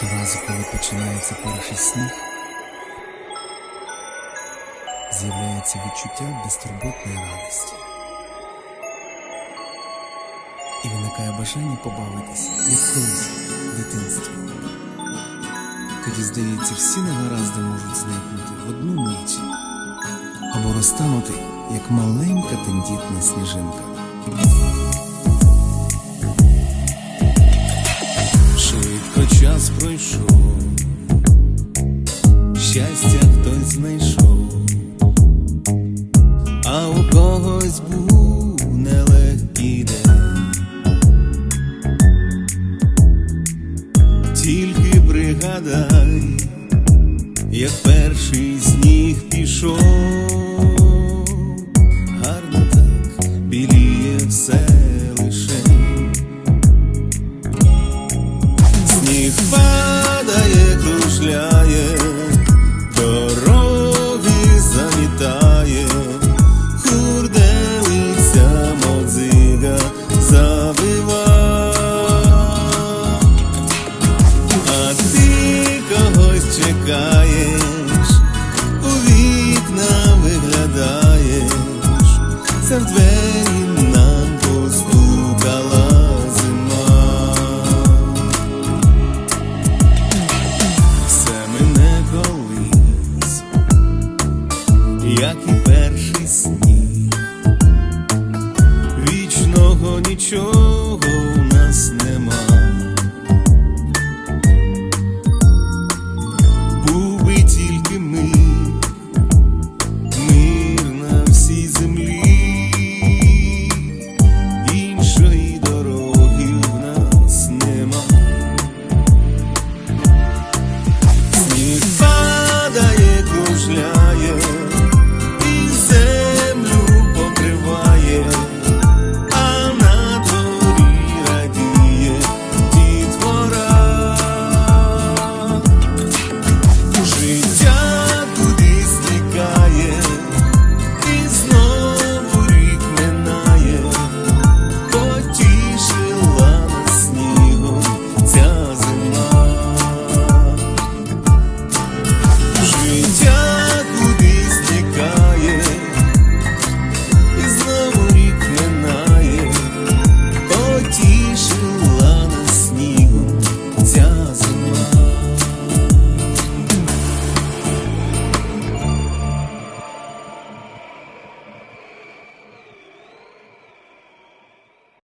Щоразу, коли починається перший сніг, з'являється відчуття безтурботної радості. І виникає бажання побавитися, як колись в дитинстві. Тоді, здається, всі негаразди можуть зникнути в одну мить або розтанути, як маленька тендітна сніжинка. час пройшов, щастя хтось знайшов, а у когось був нелегкий день. Тільки пригадай, як перший сніг пішов. сніг падає, кружляє, дороги замітає, хурделиця модзига завива, а ти когось чекаєш, у вікна виглядаєш, це в. нічого у нас нема.